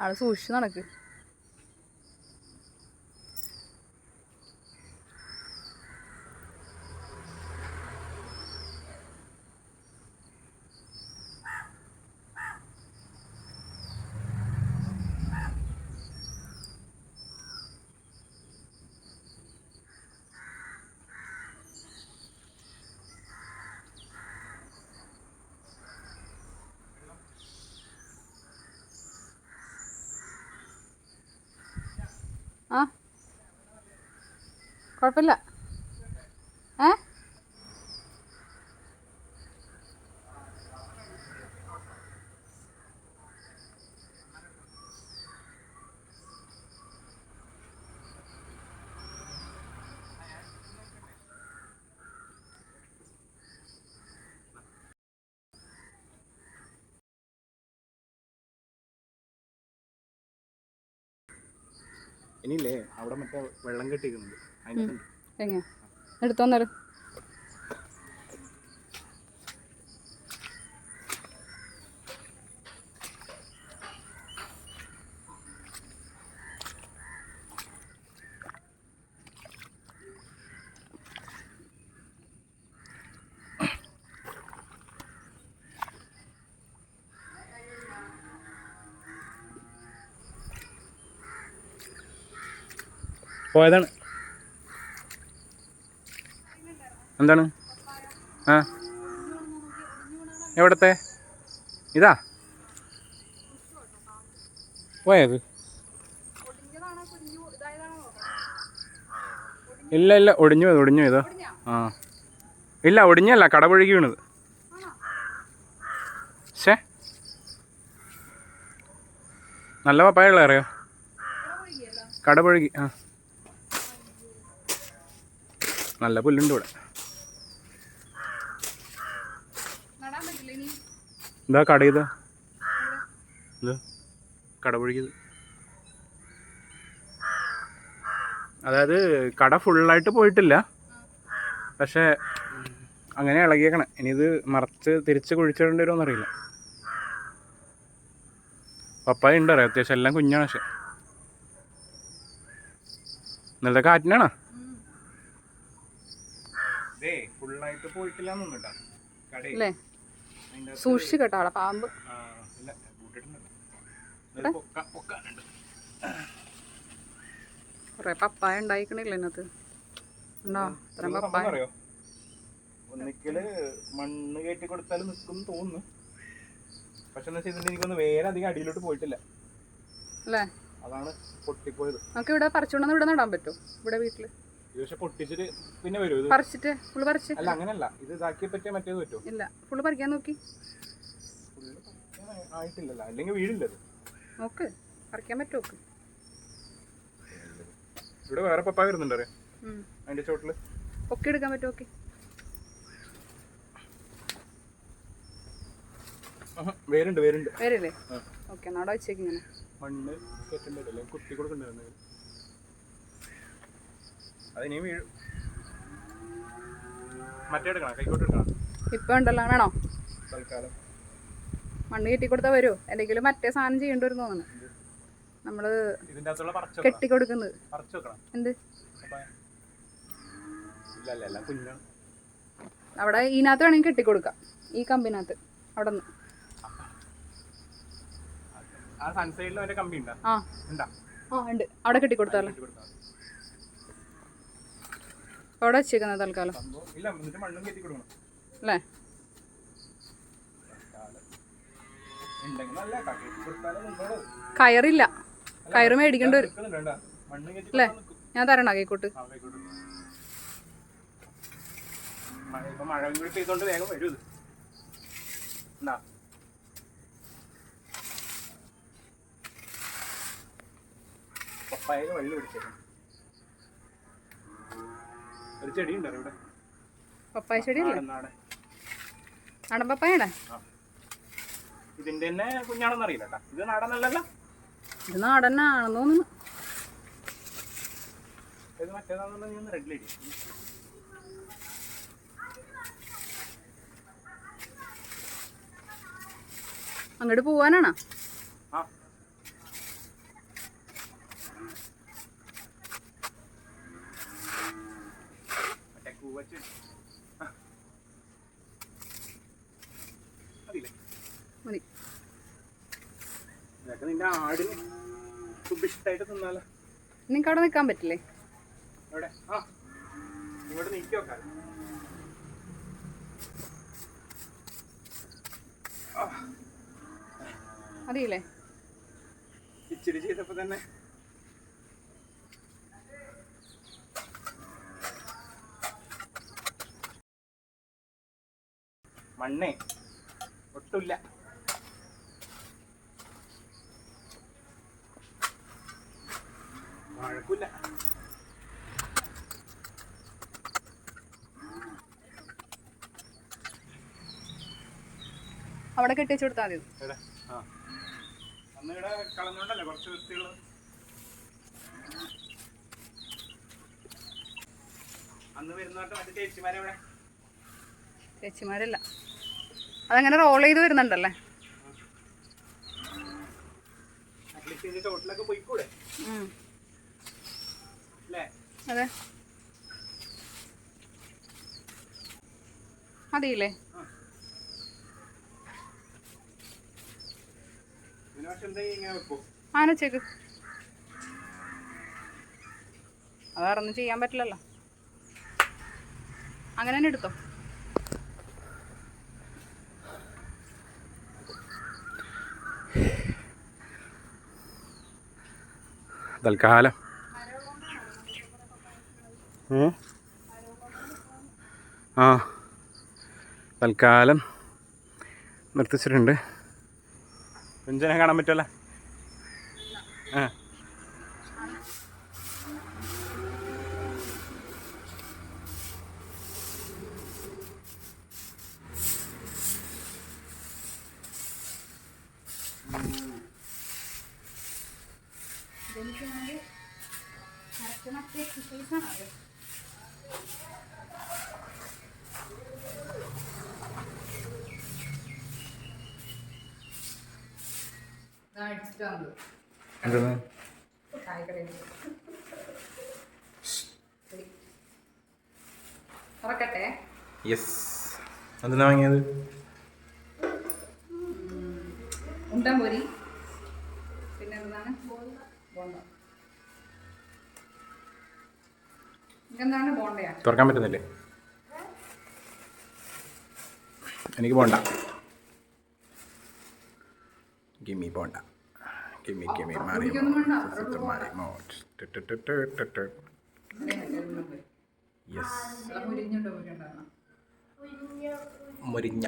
ആൾ സൂക്ഷിച്ച് നടക്ക്. ആ. കുഴപ്പമില്ല ഏ ഇനിയില്ലേ അവിടെ മറ്റേ വെള്ളം കെട്ടിക്കുന്നുണ്ട് എടുത്തോന്നേരം പോയതാണ്. എന്താണ്? ആ. എവിടത്തെ? ഇതാ. പോയത്. ഇല്ല ഇല്ല. ഒടിഞ്ഞു പോയത് ഒടിഞ്ഞു പോയതോ. ആ. ഇല്ല ഒടിഞ്ഞല്ല. കടപുഴകി വീണത്. ശേ നല്ല പപ്പായുള്ള അറിയോ കടപുഴകി ആ. നല്ല പുല്ലുണ്ട് ഇവിടെ. എന്താ കട ചെയ്ത ഇത് കടപുഴകിയത് അതായത് കട ഫുള്ളായിട്ട് പോയിട്ടില്ല. പക്ഷേ അങ്ങനെ ഇളകിയേക്കണം. ഇനി ഇത് മറച്ച് തിരിച്ച് കുഴിച്ചിടേണ്ടി വരുമോ അറിയില്ല പപ്പായ ഉണ്ട് അറിയാം? അത്യാവശ്യം എല്ലാം കുഞ്ഞാണ് പക്ഷെ. ഇന്നലത്തെ കാറ്റിനാണോ? ഫുള്ളായിട്ട് പോയിട്ടില്ല അല്ലേ? സൂക്ഷിച്ച് കേട്ടോ അവിടെ പാമ്പ്. കുറെ പപ്പായ ഉണ്ടായിക്കണില്ല ഇതിനകത്ത്? ഉണ്ടോ? ഇത്രയും പപ്പായ. ഒന്നിക്കൽ മണ്ണ് കയറ്റി കൊടുത്താലും നിൽക്കും തോന്നുന്നു. പക്ഷെ എന്താ വെച്ചാൽ എനിക്കൊന്ന് വേറെ അധികം അടിയിലോട്ട് പോയിട്ടില്ല. അല്ലേ? അതാണ് പൊട്ടിപ്പോയത്. നമുക്ക് ഇവിടെ പറിച്ചുകൊണ്ടെന്ന് ഇവിടെ നടാൻ പറ്റുമോ ഇവിടെ വീട്ടിൽ. ഇത് പക്ഷെ പൊട്ടിച്ചിട്ട് പിന്നെ വരും ഇത് പറിച്ചിട്ട് ഫുള്ള് പറിച്ച്. അല്ല അങ്ങനല്ല ഇത് ഇതാക്കിയ പറ്റിയ മറ്റേത് പറ്റുമോ ഇല്ല ഫുള്ള് പറിക്കാൻ നോക്കി. ആയിട്ടില്ലല്ല. അല്ലെങ്കിൽ വീടില്ല ഇത്. നോക്ക് പറിക്കാൻ പറ്റുമോ ഇവിടെ വേറെ പപ്പായ വരുന്നുണ്ട് അറിയാം? അതിന്റെ ചോട്ടിൽ. പൊക്കി എടുക്കാൻ പറ്റുമോ ആഹാ, വേരുണ്ട് വേരുണ്ട്. വേരല്ലേ. ഓക്കെ എന്നാ അവിടെ വെച്ചേക്ക് ഇങ്ങനെ. മണ്ണ് കയറ്റണ്ടല്ലേ കുത്തി കൊടുക്കണ്ടായിരുന്നു. അതിനി വീഴും. മറ്റേ എടുക്കണം കൈക്കോട്ട് എടുക്കണം. ഇപ്പൊ ഉണ്ടല്ലോ വേണോ? തൽക്കാലം. മണ്ണ് കെട്ടി കൊടുത്താൽ വരുമോ അല്ലെങ്കിൽ മറ്റേ സാധനം ചെയ്യേണ്ടി വരും തോന്നുന്നു. നമ്മൾ കെട്ടി കൊടുക്കുന്നത് എന്ത്? അവിടെ ഇതിനകത്ത് വേണമെങ്കിൽ കെട്ടി കൊടുക്കാം ഈ കമ്പിനകത്ത്. അവിടെ നിന്ന്. ആ ഉണ്ടാ? ആ അവിടെ കെട്ടി കൊടുത്താലോ അവിടെ വെച്ചേക്കുന്നത് തൽക്കാലം. അല്ലേ. കയറില്ല. കയറ് മേടിക്കേണ്ടി വരും. അല്ലേ? ഞാൻ തരണ കൈക്കോട്ട്? ആ, വെള്ളം മഴ ഒരു ചെടി ഉണ്ടോ ഇവിടെ പപ്പായ ചെടി നാടൻ പപ്പായയുടെ ഇതിന്റെ തന്നെ കുഞ്ഞാണെന്ന് അറിയില്ല ഇത് നാടനല്ലല്ലോ? ഇത് നാടനാണെന്ന് തോന്നുന്നു. ഇത് മറ്റേതാണെന്ന് റെഡ് ലേഡി അങ്ങോട്ട് പോവാനാണോ ആ മതിയില്ലേ മതി ഇതൊക്കെ നിന്റെ ആടിന് സുഭിഷ്ടായിട്ട് തിന്നാലോ. നിങ്ങൾക്ക് അവിടെ നിൽക്കാൻ പറ്റില്ലേ? എവിടെ? ആ ഇവിടെ നീക്കി വെക്കാം. മതിയില്ലേ ഇച്ചിരി ചെയ്തപ്പോ തന്നെ മണ്ണേ ഒട്ടുമില്ല. വഴക്കില്ല അവിടെ കെട്ടിച്ചു കൊടുത്താൽ മതി. അന്ന് ഇവിടെ കളഞ്ഞോണ്ടല്ലേ കുറച്ച് വൃത്തിയുള്ളത് അന്ന് വരുന്നോട്ട് മറ്റേ ചേച്ചിമാരെവിടെ ചേച്ചിമാരില്ല. അതങ്ങനെ റോൾ ചെയ്ത് വരുന്നുണ്ടല്ലേ? ചോട്ടിലൊക്കെ പോയിക്കൂടെ? അതെ. മതിയില്ലേ? ആനച്ചേക്ക് അത് വേറൊന്നും ചെയ്യാൻ പറ്റില്ലല്ലോ. അങ്ങനെ തന്നെ എടുത്തോ. തൽക്കാലം. ആ. തൽക്കാലം നിർത്തിച്ചിട്ടുണ്ട്. കുഞ്ചനെ കാണാൻ പറ്റുമല്ലോ ആ. എന്താണ് യെസ് എന്തിനാ വാങ്ങിയത്? ഉണ്ടൻ പൊരി. പിന്നെ എന്താണ്? ബോണ്ട. ഇതെന്താണ് ബോണ്ടയാ? തുറക്കാൻ പറ്റുന്നില്ലേ? എനിക്ക് പോണ്ട ഗിമ്മി പോണ്ട ഗിമ്മി ഗിമ്മി മാറി money വേണ്ട, അവരോട് മാറി യെസ് മുരിഞ്ഞുണ്ടോ മുരിഞ്ഞുണ്ടാകണം മുരിഞ്ഞ ഓക്കെ ബോണ്ട്